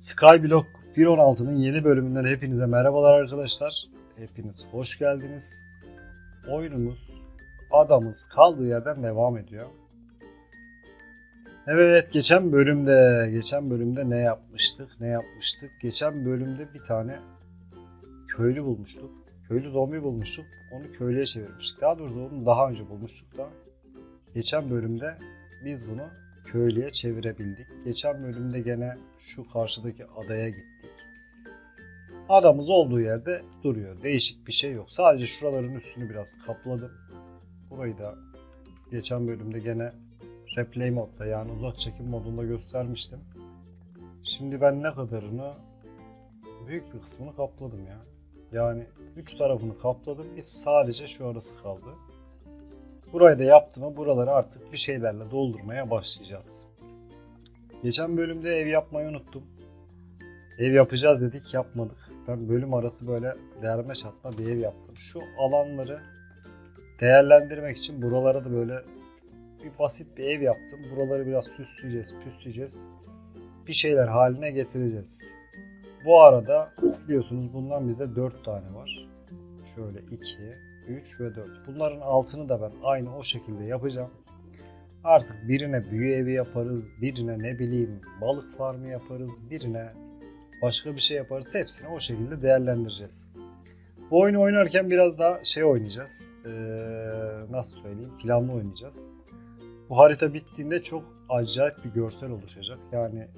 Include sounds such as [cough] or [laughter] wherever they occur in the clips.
Skyblock 1.16'nın yeni bölümünden hepinize merhabalar arkadaşlar. Hepiniz hoş geldiniz. Oyunumuz, adamız kaldığı yerden devam ediyor. Evet, geçen bölümde, geçen bölümde ne yapmıştık? Ne yapmıştık? Geçen bölümde bir tane köylü bulmuştuk. Köylü zombi bulmuştuk. Onu köylüye çevirmiştik. Daha doğrusu onu daha önce bulmuştuk da. Geçen bölümde biz bunu köylüye çevirebildik. Geçen bölümde gene şu karşıdaki adaya gittik. Adamız olduğu yerde duruyor. Değişik bir şey yok. Sadece şuraların üstünü biraz kapladım. Burayı da geçen bölümde gene replay modda yani uzak çekim modunda göstermiştim. Şimdi ben ne kadarını büyük bir kısmını kapladım ya. Yani üç tarafını kapladım. Bir sadece şu arası kaldı. Burayı da yaptım mı buraları artık bir şeylerle doldurmaya başlayacağız. Geçen bölümde ev yapmayı unuttum. Ev yapacağız dedik yapmadık. Ben bölüm arası böyle derme çatma bir ev yaptım. Şu alanları değerlendirmek için buralara da böyle bir basit bir ev yaptım. Buraları biraz süsleyeceğiz, püsleyeceğiz. Bir şeyler haline getireceğiz. Bu arada biliyorsunuz bundan bize 4 tane var. Şöyle 2, 3 ve 4. Bunların altını da ben aynı o şekilde yapacağım. Artık birine büyü evi yaparız, birine ne bileyim balık farmı yaparız, birine başka bir şey yaparız. Hepsini o şekilde değerlendireceğiz. Bu oyunu oynarken biraz daha şey oynayacağız. Ee, nasıl söyleyeyim? Planlı oynayacağız. Bu harita bittiğinde çok acayip bir görsel oluşacak. Yani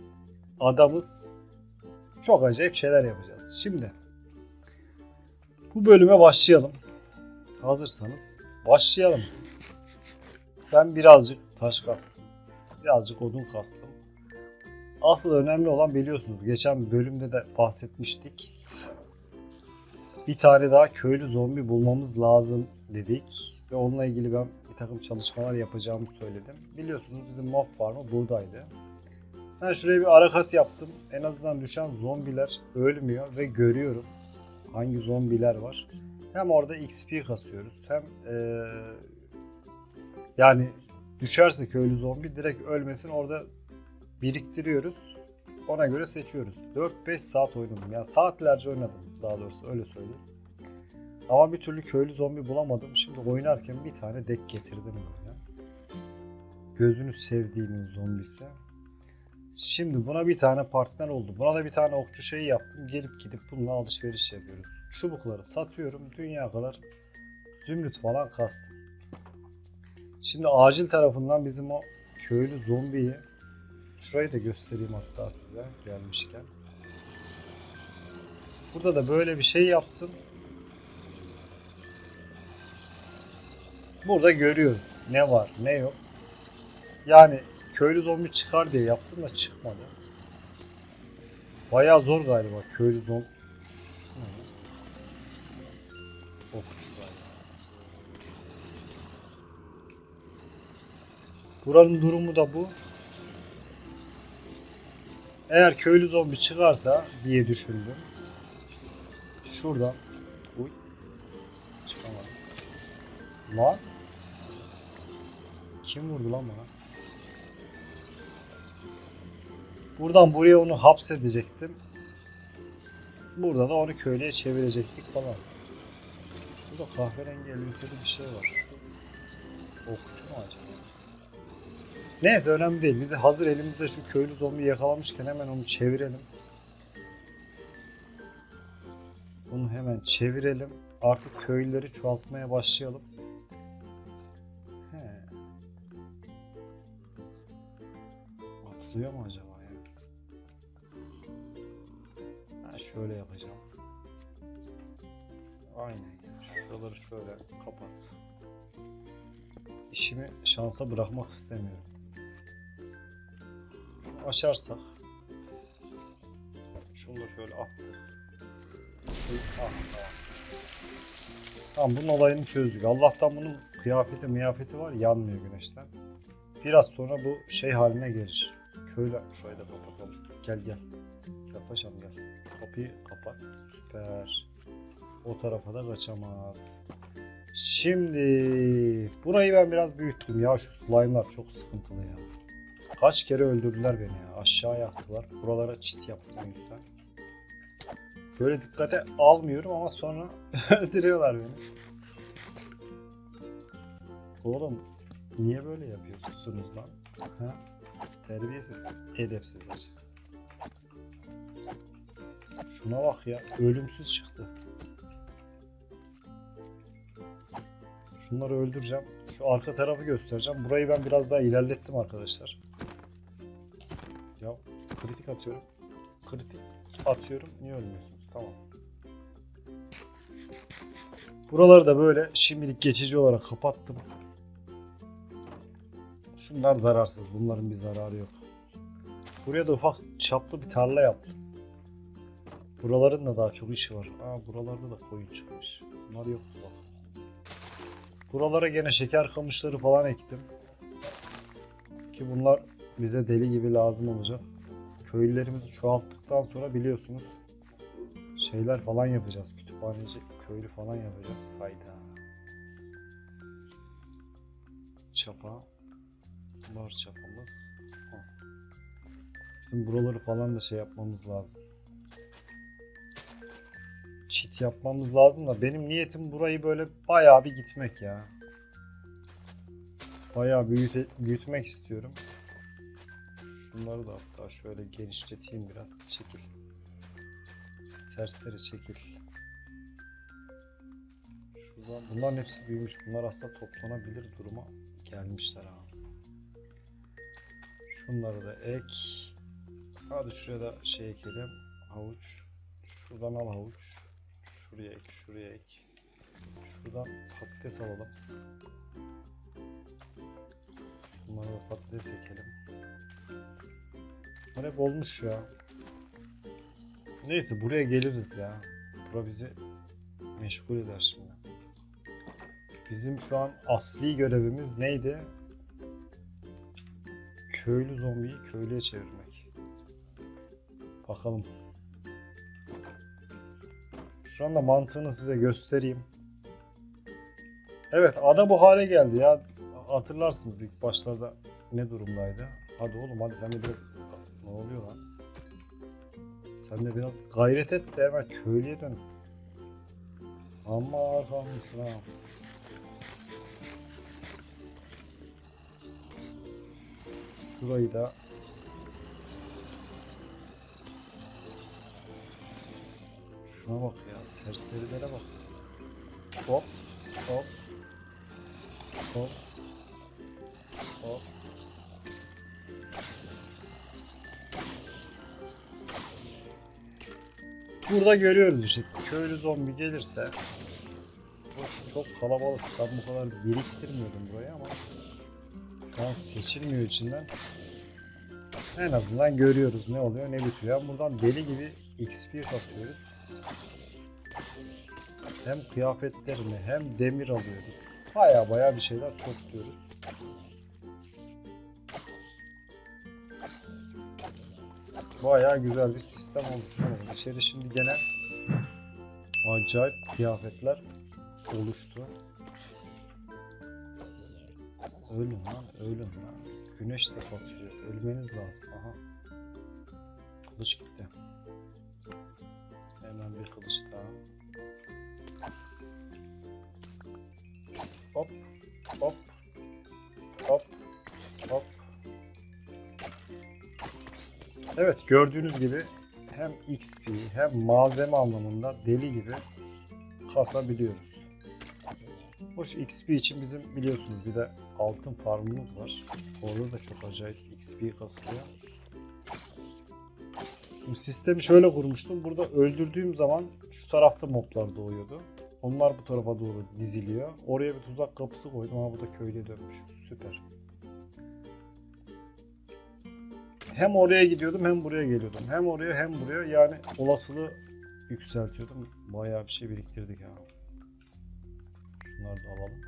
adamız çok acayip şeyler yapacağız. Şimdi bu bölüme başlayalım. Hazırsanız başlayalım. Ben birazcık taş kastım. Birazcık odun kastım. Asıl önemli olan biliyorsunuz geçen bölümde de bahsetmiştik. Bir tane daha köylü zombi bulmamız lazım dedik. Ve onunla ilgili ben bir takım çalışmalar yapacağımı söyledim. Biliyorsunuz bizim mob farmı buradaydı. Ben şuraya bir arakat yaptım. En azından düşen zombiler ölmüyor ve görüyorum hangi zombiler var. Hem orada XP kasıyoruz hem eee, yani düşerse köylü zombi direkt ölmesin orada biriktiriyoruz. Ona göre seçiyoruz. 4-5 saat oynadım. Yani saatlerce oynadım daha doğrusu öyle söyleyeyim. Ama bir türlü köylü zombi bulamadım. Şimdi oynarken bir tane dek getirdim böyle. Gözünü sevdiğimin zombisi. Şimdi buna bir tane partner oldu. Buna da bir tane okçu şeyi yaptım. Gelip gidip bununla alışveriş yapıyoruz. Çubukları satıyorum. Dünya kadar zümrüt falan kastım. Şimdi acil tarafından bizim o köylü zombiyi şurayı da göstereyim hatta size gelmişken. Burada da böyle bir şey yaptım. Burada görüyoruz ne var ne yok. Yani köylü zombi çıkar diye yaptım da çıkmadı. Bayağı zor galiba köylü zombi. Buranın durumu da bu. Eğer köylü zombi çıkarsa diye düşündüm. Şuradan. Uy. Çıkamadım. Lan. Kim vurdu lan bana? Buradan buraya onu hapsedecektim. Burada da onu köylüye çevirecektik falan. Burada kahverengi elbiseli bir şey var. Şu okçu mu acaba? Neyse önemli değil. Biz de hazır elimizde şu köylü zombi yakalamışken hemen onu çevirelim. Bunu hemen çevirelim. Artık köylüleri çoğaltmaya başlayalım. He. Atılıyor mu acaba ya? Ben şöyle yapacağım. Aynen ya. Şuraları şöyle kapat. İşimi şansa bırakmak istemiyorum. Açarsak. Şunu da şöyle attık. Ah, tamam. Tamam bunun olayını çözdük. Allah'tan bunun kıyafeti miyafeti var yanmıyor güneşten. Biraz sonra bu şey haline gelir. Köylü şurayı da kapatalım. Gel gel. Gel paşam gel. Kapıyı kapat. Süper. O tarafa da kaçamaz. Şimdi burayı ben biraz büyüttüm ya şu slime'lar çok sıkıntılı ya. Kaç kere öldürdüler beni ya. Aşağıya attılar. Buralara çit yaptım o yüzden. Böyle dikkate almıyorum ama sonra [laughs] öldürüyorlar beni. Oğlum niye böyle yapıyorsunuz lan? Ha? Terbiyesiz, edepsizler. Şuna bak ya, ölümsüz çıktı. Şunları öldüreceğim. Şu arka tarafı göstereceğim. Burayı ben biraz daha ilerlettim arkadaşlar. Ya kritik atıyorum. Kritik atıyorum. Niye ölmüyorsunuz? Tamam. Buraları da böyle şimdilik geçici olarak kapattım. Şunlar zararsız. Bunların bir zararı yok. Buraya da ufak çaplı bir tarla yaptım. Buraların da daha çok işi var. Aa buralarda da koyun çıkmış. Bunlar yok bak. Buralara gene şeker kamışları falan ektim. Ki bunlar bize deli gibi lazım olacak. Köylülerimizi çoğalttıktan sonra biliyorsunuz şeyler falan yapacağız. Kütüphaneci köylü falan yapacağız. Hayda. Çapa. Var çapamız. Bizim buraları falan da şey yapmamız lazım. Çit yapmamız lazım da benim niyetim burayı böyle bayağı bir gitmek ya. Bayağı büyüte, büyütmek istiyorum. Şunları da hatta şöyle genişleteyim biraz. Çekil. Serseri çekil. Şuradan bunların hepsi büyümüş. Bunlar aslında toplanabilir duruma gelmişler ha. Şunları da ek. Hadi şuraya da şey ekelim. Havuç. Şuradan al havuç. Şuraya ek, şuraya ek. Şuradan patates alalım. Bunlara da patates ekelim. Bunlar hep olmuş ya. Neyse buraya geliriz ya. Bura bizi meşgul eder şimdi. Bizim şu an asli görevimiz neydi? Köylü zombiyi köylüye çevirmek. Bakalım. Şu anda mantığını size göstereyim. Evet ada bu hale geldi ya. Hatırlarsınız ilk başlarda ne durumdaydı. Hadi oğlum hadi sen de biraz... Ne oluyor lan? Sen de biraz gayret et de hemen köylüye dön. Amma arkamlısın ha. Şurayı da Şuna bak ya serserilere bak. Hop hop hop. Burada görüyoruz işte köylü zombi gelirse Hoş çok kalabalık. Ben bu kadar biriktirmiyordum burayı ama şu an seçilmiyor içinden. En azından görüyoruz ne oluyor ne bitiyor. Yani buradan deli gibi XP kasıyoruz. Hem kıyafetlerini hem demir alıyoruz. Baya baya bir şeyler topluyoruz. Baya güzel bir sistem oluştu. İçeri şimdi gene acayip kıyafetler oluştu. Ölün lan, ölün lan. Güneş de batıyor. Ölmeniz lazım. Aha. Kılıç gitti. Hemen bir kılıç daha. Hop, hop, Evet gördüğünüz gibi hem XP hem malzeme anlamında deli gibi kasabiliyoruz. Hoş XP için bizim biliyorsunuz bir de altın farmımız var. Orada da çok acayip XP kasılıyor. Bu sistemi şöyle kurmuştum. Burada öldürdüğüm zaman şu tarafta moblar doğuyordu. Onlar bu tarafa doğru diziliyor. Oraya bir tuzak kapısı koydum ama bu da köylüye dönmüş. Süper. Hem oraya gidiyordum hem buraya geliyordum. Hem oraya hem buraya yani olasılığı yükseltiyordum. Bayağı bir şey biriktirdik ya. Şunları da alalım.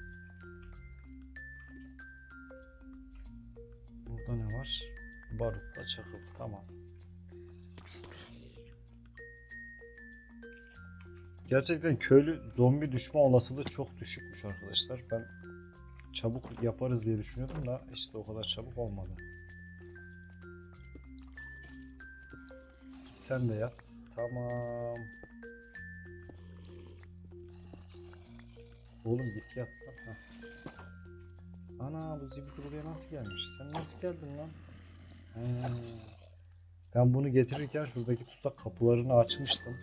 Burada ne var? Barutla çakıl. Tamam. Gerçekten köylü zombi düşme olasılığı çok düşükmüş arkadaşlar. Ben çabuk yaparız diye düşünüyordum da işte o kadar çabuk olmadı. Sen de yat. Tamam. Oğlum git yat lan. Ana bu zibidi buraya nasıl gelmiş? Sen nasıl geldin lan? He. Ben bunu getirirken şuradaki tuzak kapılarını açmıştım.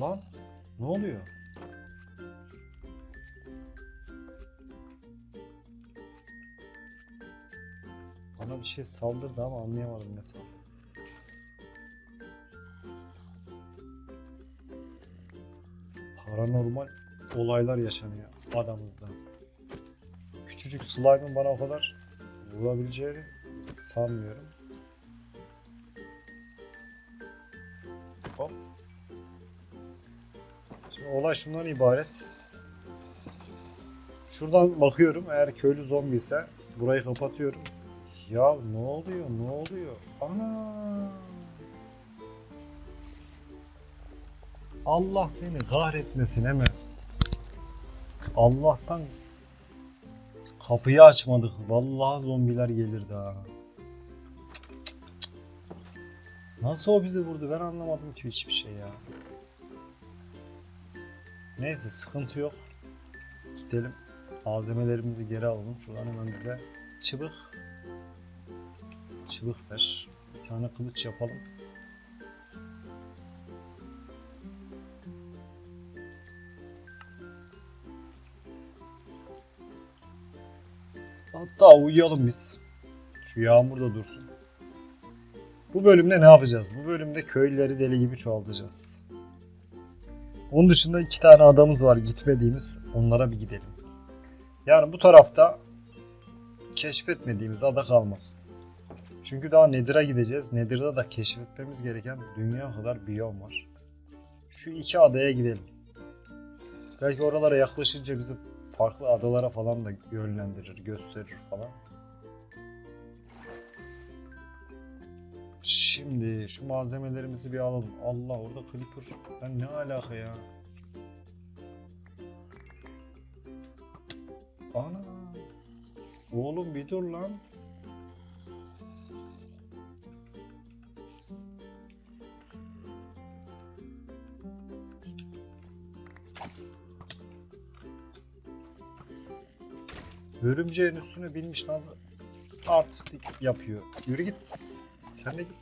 Lan ne oluyor? Şey saldırdı ama anlayamadım ne saldırdı. Paranormal olaylar yaşanıyor adamızda. Küçücük slime'ın bana o kadar vurabileceğini sanmıyorum. Hop. Şimdi olay şundan ibaret. Şuradan bakıyorum eğer köylü zombi ise burayı kapatıyorum. Ya ne oluyor ne oluyor? Ana! Allah seni kahretmesin hemen. Allah'tan kapıyı açmadık. Vallahi zombiler gelirdi ha. Nasıl o bizi vurdu ben anlamadım ki hiçbir şey ya. Neyse sıkıntı yok. Gidelim. Malzemelerimizi geri alalım. Şuradan hemen bize çıbık. Çıbık ver. Bir tane kılıç yapalım. Hatta uyuyalım biz. Şu yağmur da dursun. Bu bölümde ne yapacağız? Bu bölümde köylüleri deli gibi çoğaltacağız. Onun dışında iki tane adamız var gitmediğimiz. Onlara bir gidelim. Yani bu tarafta keşfetmediğimiz ada kalmasın. Çünkü daha Nedir'a gideceğiz. Nedir'de da keşfetmemiz gereken dünya kadar biyom var. Şu iki adaya gidelim. Belki oralara yaklaşınca bizi farklı adalara falan da yönlendirir, gösterir falan. Şimdi şu malzemelerimizi bir alalım. Allah orada Clipper. Ben ne alaka ya? Ana. Oğlum bir dur lan. Örümceğin üstüne binmiş nasıl artistik yapıyor. Yürü git. Sen de git.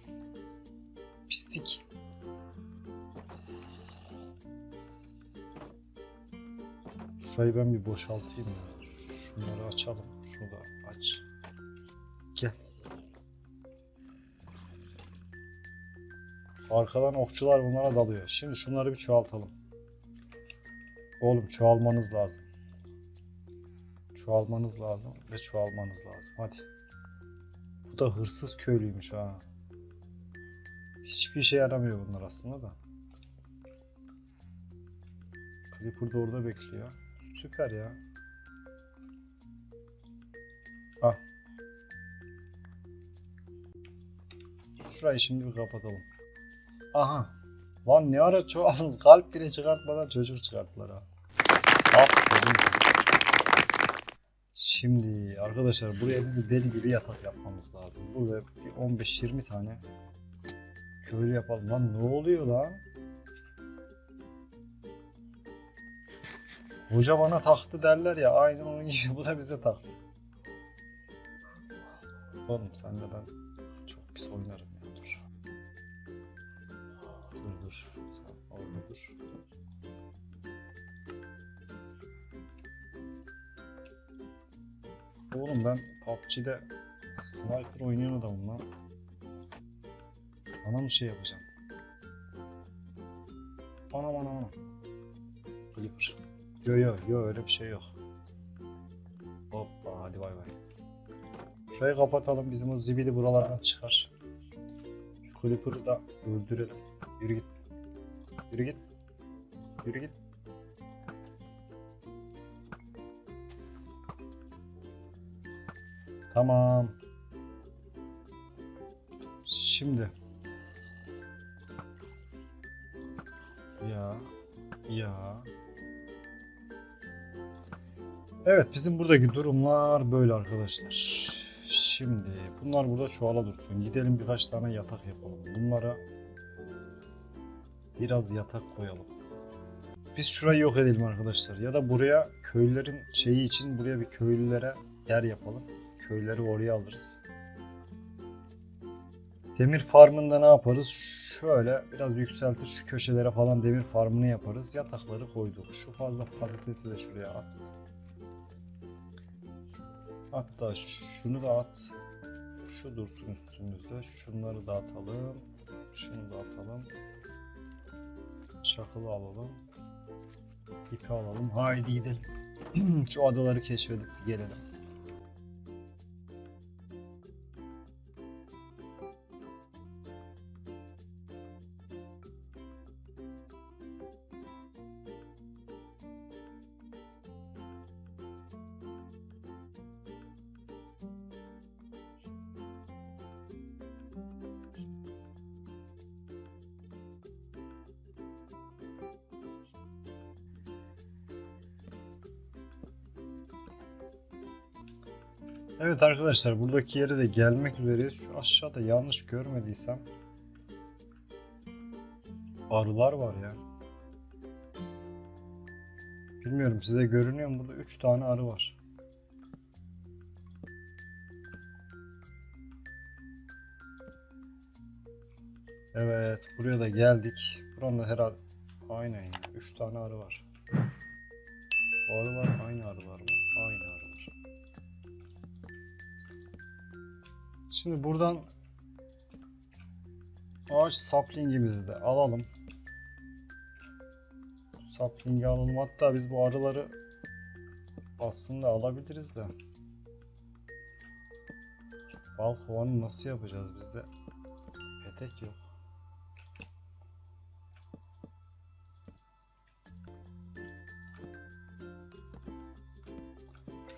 Pislik. Şurayı ben bir boşaltayım ya. Şunları açalım. Şunu da aç. Gel. Arkadan okçular bunlara dalıyor. Şimdi şunları bir çoğaltalım. Oğlum çoğalmanız lazım. Çoğalmanız lazım ve çoğalmanız lazım. Hadi. Bu da hırsız köylüymüş ha. Hiçbir işe yaramıyor bunlar aslında da. Creeper da orada bekliyor. Süper ya. Ah. Şurayı şimdi bir kapatalım. Aha. Lan ne ara çoğalız kalp bile çıkartmadan çocuk çıkarttılar ha. Aferin. Şimdi arkadaşlar buraya bir deli gibi yatak yapmamız lazım. Burada bir 15-20 tane köylü yapalım. Lan ne oluyor lan? Hoca bana taktı derler ya aynen onun gibi bu da bize taktı. Oğlum sen de ben çok pis oynarım Oğlum ben PUBG'de sniper oynayan adamım lan. Sana mı şey yapacağım? Anam anam anam. Clipper. Yo yo yo öyle bir şey yok. Hoppa hadi bay bay. Şurayı kapatalım bizim o zibidi buralardan çıkar. Şu Clipper'ı da öldürelim. Yürü git. Yürü git. Yürü git. Tamam. Şimdi. Ya. Ya. Evet bizim buradaki durumlar böyle arkadaşlar. Şimdi bunlar burada çuvala dursun. Gidelim birkaç tane yatak yapalım. Bunlara biraz yatak koyalım. Biz şurayı yok edelim arkadaşlar. Ya da buraya köylülerin şeyi için buraya bir köylülere yer yapalım. Köyleri oraya alırız. Demir farmında ne yaparız? Şöyle biraz yükseltir şu köşelere falan demir farmını yaparız. Yatakları koyduk. Şu fazla patatesi de şuraya at. Hatta şunu da at. Şu dursun üstümüzde. Şunları da atalım. Şunu da atalım. Çakılı alalım. İpi alalım. Haydi gidelim. [clears throat] Şu adaları keşfedip gelelim. Arkadaşlar buradaki yere de gelmek üzereyiz. Şu aşağıda yanlış görmediysem arılar var ya. Bilmiyorum size görünüyor mu? Burada 3 tane arı var. Evet buraya da geldik. Buranın da herhalde aynen ya. 3 tane arı var. Bu arılar aynı arılar mı? Şimdi buradan ağaç saplingimizi de alalım. Saplingi alalım. Hatta biz bu arıları aslında alabiliriz de. Bal kovanı nasıl yapacağız bizde? Petek yok.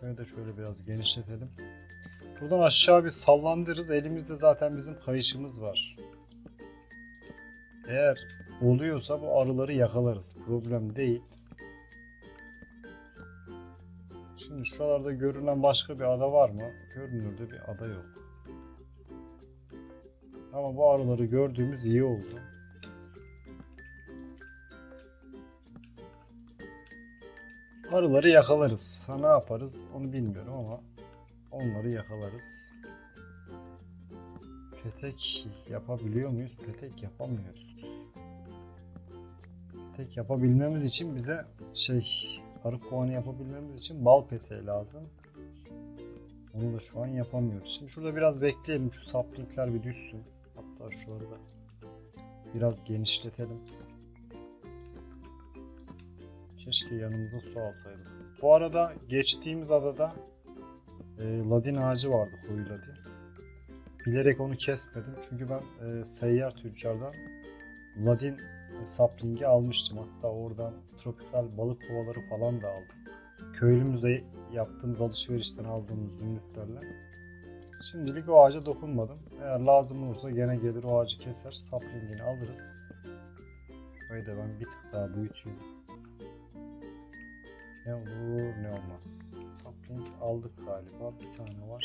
Şöyle de şöyle biraz genişletelim. Buradan aşağı bir sallandırırız. Elimizde zaten bizim kayışımız var. Eğer oluyorsa bu arıları yakalarız. Problem değil. Şimdi şuralarda görünen başka bir ada var mı? Görünürde bir ada yok. Ama bu arıları gördüğümüz iyi oldu. Arıları yakalarız. Ha ne yaparız onu bilmiyorum ama onları yakalarız. Petek yapabiliyor muyuz? Petek yapamıyoruz. Petek yapabilmemiz için bize şey arı kovanı yapabilmemiz için bal peteği lazım. Onu da şu an yapamıyoruz. Şimdi şurada biraz bekleyelim. Şu saplingler bir düşsün. Hatta şuraları da biraz genişletelim. Keşke yanımıza su alsaydık. Bu arada geçtiğimiz adada e, ladin ağacı vardı, koyu ladin. Bilerek onu kesmedim çünkü ben e, seyyar tüccardan ladin saplingi almıştım. Hatta oradan tropikal balık kovaları falan da aldım. Köylümüzde yaptığımız alışverişten aldığımız zümrütlerle. Şimdilik o ağaca dokunmadım. Eğer lazım olursa gene gelir o ağacı keser, saplingini alırız. Şurayı da ben bir tık daha büyüteyim. Ne olur ne olmaz. Sapling aldık galiba. Bir tane var.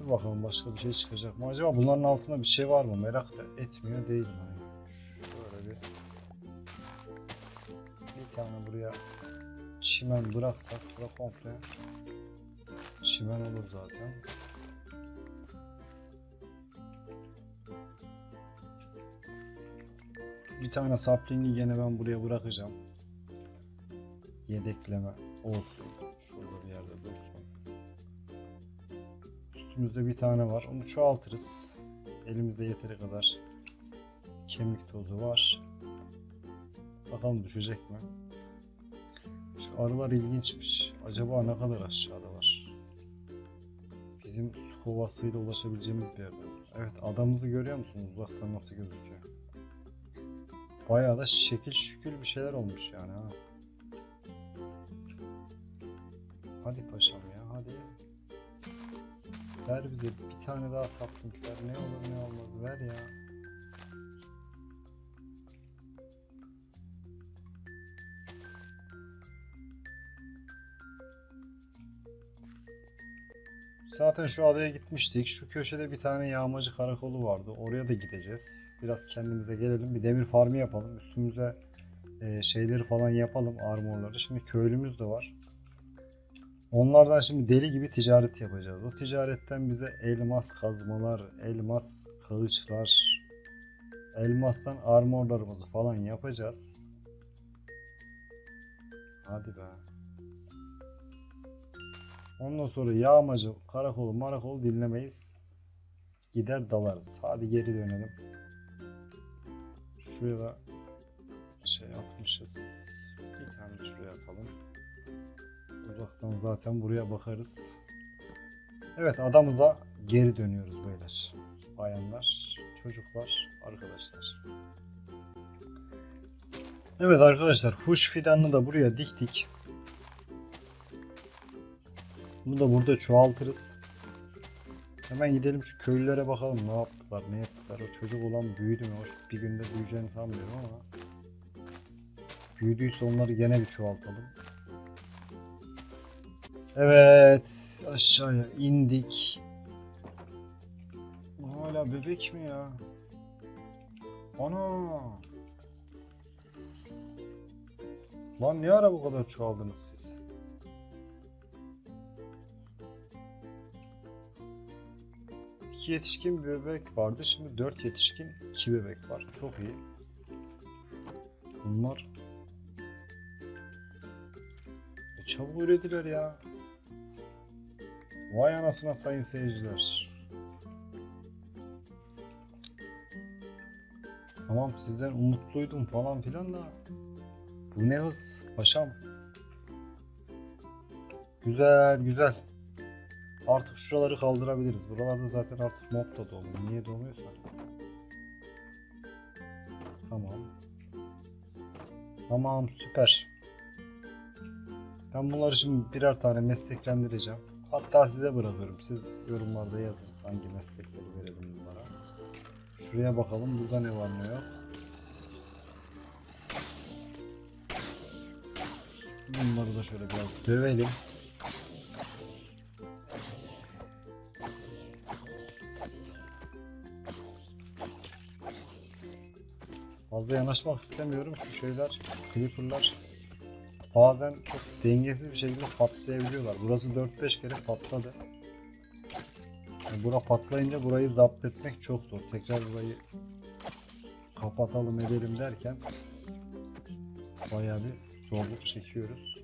Dur bakalım başka bir şey çıkacak mı? Acaba bunların altında bir şey var mı? Merak da etmiyor değilim. Hani. Şöyle bir bir tane buraya çimen bıraksak bura komple çimen olur zaten. Bir tane sapling'i gene ben buraya bırakacağım yedekleme olsun. Şurada bir yerde dursun. Üstümüzde bir tane var. Onu çoğaltırız. Elimizde yeteri kadar kemik tozu var. Bakalım düşecek mi? Şu arılar ilginçmiş. Acaba ne kadar aşağıda var? Bizim su kovasıyla ulaşabileceğimiz bir yerde. Evet adamımızı görüyor musunuz? Uzaktan nasıl gözüküyor? Bayağı da şekil şükür bir şeyler olmuş yani ha. Hadi paşam ya hadi. Ver bize bir tane daha sapling ver. Ne olur ne olmaz ver ya. Zaten şu adaya gitmiştik. Şu köşede bir tane yağmacı karakolu vardı. Oraya da gideceğiz. Biraz kendimize gelelim. Bir demir farmı yapalım. Üstümüze e, şeyleri falan yapalım. Armorları. Şimdi köylümüz de var. Onlardan şimdi deli gibi ticaret yapacağız. O ticaretten bize elmas kazmalar, elmas kılıçlar, elmastan armorlarımızı falan yapacağız. Hadi be. Ondan sonra yağmacı, karakolu, marakolu dinlemeyiz. Gider dalarız. Hadi geri dönelim. Şuraya da şey atmışız. Uzaktan zaten buraya bakarız. Evet adamıza geri dönüyoruz beyler. Bayanlar, çocuklar, arkadaşlar. Evet arkadaşlar huş fidanını da buraya diktik. Bunu da burada çoğaltırız. Hemen gidelim şu köylülere bakalım ne yaptılar, ne yaptılar. O çocuk olan büyüdü mü? Hoş bir günde büyüyeceğini sanmıyorum ama. Büyüdüyse onları gene bir çoğaltalım. Evet, aşağıya indik. Hala bebek mi ya? Ana! Lan ne ara bu kadar çoğaldınız siz? İki yetişkin bir bebek vardı. Şimdi dört yetişkin iki bebek var. Çok iyi. Bunlar e çabuk ürediler ya. Vay anasına sayın seyirciler. Tamam sizden umutluydum falan filan da bu ne hız paşam. Güzel güzel. Artık şuraları kaldırabiliriz. Buralarda zaten artık mob da dolu. Niye doluyorsa. Tamam. Tamam süper. Ben bunları şimdi birer tane mesleklendireceğim. Hatta size bırakıyorum. Siz yorumlarda yazın hangi meslekleri verelim bunlara. Şuraya bakalım burada ne var ne yok. Bunları da şöyle biraz dövelim. Fazla yanaşmak istemiyorum. Şu şeyler, creeper'lar bazen çok dengesiz bir şekilde patlayabiliyorlar. Burası 4-5 kere patladı. Yani bura patlayınca burayı zapt etmek çok zor. Tekrar burayı kapatalım edelim derken bayağı bir zorluk çekiyoruz.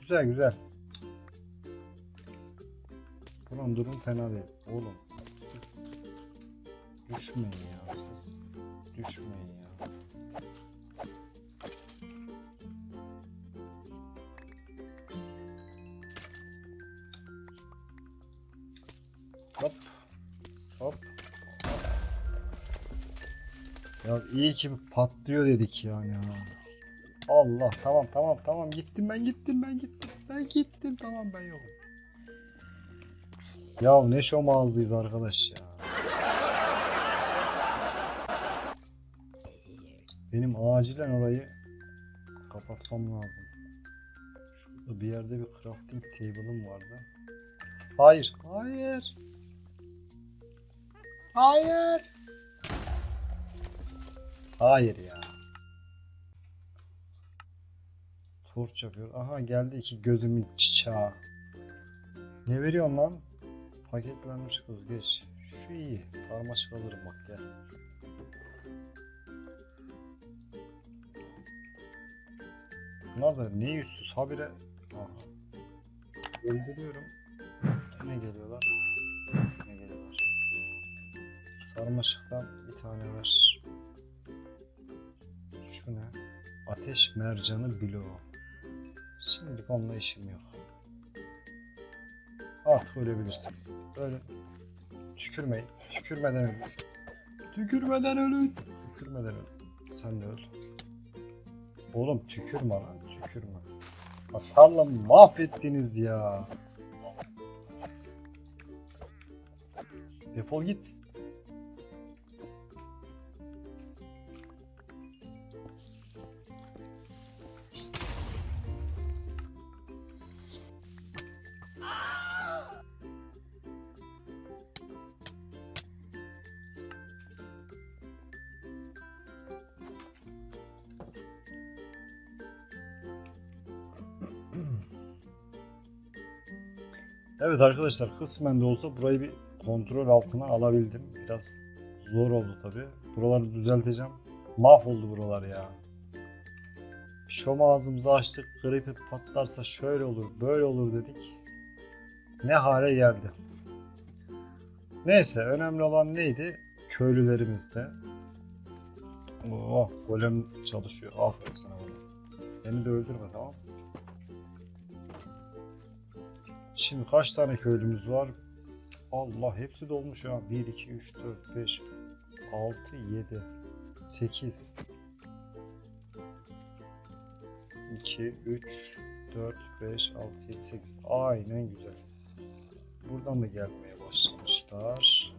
Güzel güzel. Buranın durum fena değil. Oğlum siz düşmeyin ya. Siz düşmeyin ya. Ya iyi ki patlıyor dedik yani ya. Allah tamam tamam tamam gittim ben gittim ben gittim. Ben gittim tamam ben yokum. Ya ne şom ağzıyız arkadaş ya. Benim acilen orayı kapatmam lazım. Şurada bir yerde bir crafting table'ım vardı. Hayır. Hayır. Hayır. Hayır ya. Torç yapıyor. Aha geldi iki gözümün çiçeği. Ne veriyorsun lan? Paketlenmiş kız geç. Şu iyi. Sarmaşık alırım bak gel. Bunlar da ne yüzsüz habire. Aha. Öldürüyorum. Yine geliyorlar. Yine geliyorlar. Sarmaşıktan bir tane ver. Ateş mercanı bloğu. Şimdilik onunla işim yok. Artık ölebilirsiniz. Öyle. Tükürmeyin. Tükürmeden ölün. Tükürmeden ölün. Tükürmeden ölün. Sen de öl. Oğlum tükürme lan. Tükürme. Bak tarlamı mahvettiniz ya. Defol git. Evet arkadaşlar kısmen de olsa burayı bir kontrol altına alabildim. Biraz zor oldu tabi. Buraları düzelteceğim. Mahvoldu buralar ya. Şom ağzımızı açtık. Creeper patlarsa şöyle olur böyle olur dedik. Ne hale geldi. Neyse önemli olan neydi? Köylülerimizde. Oh golem çalışıyor. Aferin sana golem. Beni de öldürme tamam? Şimdi kaç tane köylümüz var? Allah hepsi dolmuş ya. 1, 2, 3, 4, 5, 6, 7, 8, 2, 3, 4, 5, 6, 7, 8. Aynen güzel. Buradan da gelmeye başlamışlar.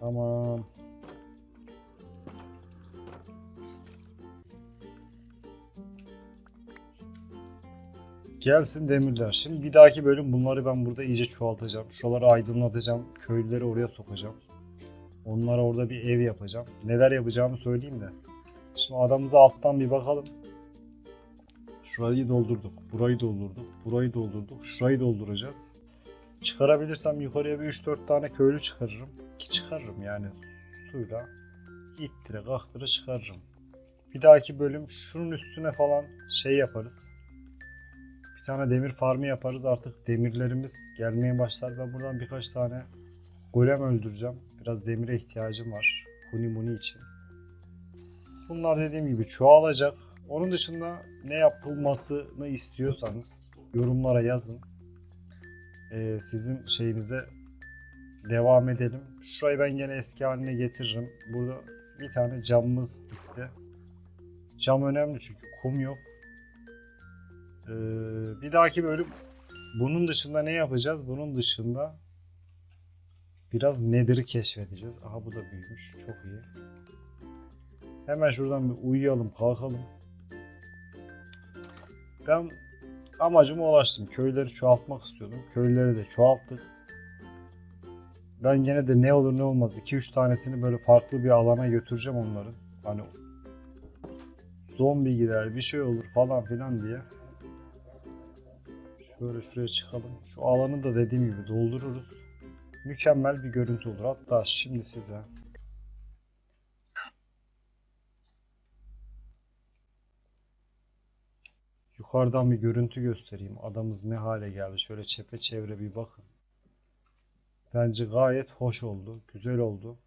Tamam. Gelsin demirler. Şimdi bir dahaki bölüm bunları ben burada iyice çoğaltacağım. Şuraları aydınlatacağım. Köylüleri oraya sokacağım. Onlara orada bir ev yapacağım. Neler yapacağımı söyleyeyim de. Şimdi adamımıza alttan bir bakalım. Şurayı doldurduk. Burayı doldurduk. Burayı doldurduk. Şurayı dolduracağız. Çıkarabilirsem yukarıya bir 3-4 tane köylü çıkarırım. Ki çıkarırım yani. Suyla ittire kaktıra çıkarırım. Bir dahaki bölüm şunun üstüne falan şey yaparız. Tane demir farmı yaparız. Artık demirlerimiz gelmeye başlar. Ben buradan birkaç tane golem öldüreceğim. Biraz demire ihtiyacım var. Huni muni için. Bunlar dediğim gibi çoğalacak. Onun dışında ne yapılmasını istiyorsanız yorumlara yazın. Ee, sizin şeyinize devam edelim. Şurayı ben gene eski haline getiririm. Burada bir tane camımız bitti. Cam önemli çünkü kum yok. Ee, bir dahaki bölüm bunun dışında ne yapacağız? Bunun dışında biraz nedir'i keşfedeceğiz. Aha bu da büyümüş. Çok iyi. Hemen şuradan bir uyuyalım, kalkalım. Ben amacıma ulaştım. Köyleri çoğaltmak istiyordum. Köyleri de çoğalttık. Ben gene de ne olur ne olmaz 2-3 tanesini böyle farklı bir alana götüreceğim onların. Hani zombi gider bir şey olur falan filan diye. Şöyle şuraya çıkalım. Şu alanı da dediğim gibi doldururuz. Mükemmel bir görüntü olur. Hatta şimdi size yukarıdan bir görüntü göstereyim. Adamız ne hale geldi. Şöyle çepeçevre bir bakın. Bence gayet hoş oldu. Güzel oldu.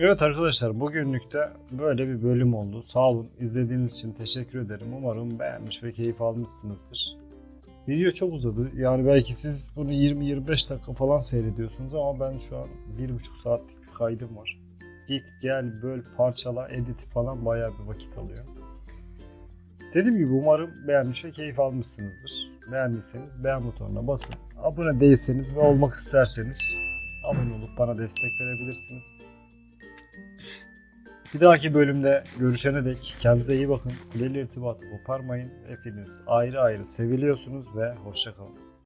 Evet arkadaşlar bugünlük de böyle bir bölüm oldu. Sağ olun izlediğiniz için teşekkür ederim. Umarım beğenmiş ve keyif almışsınızdır. Video çok uzadı. Yani belki siz bunu 20-25 dakika falan seyrediyorsunuz ama ben şu an 1,5 saatlik bir kaydım var. Git gel böl parçala edit falan bayağı bir vakit alıyor. Dediğim gibi umarım beğenmiş ve keyif almışsınızdır. Beğendiyseniz beğen butonuna basın. Abone değilseniz ve olmak isterseniz abone olup bana destek verebilirsiniz. Bir dahaki bölümde görüşene dek kendinize iyi bakın. Kuleli irtibatı koparmayın. Hepiniz ayrı ayrı seviliyorsunuz ve hoşçakalın.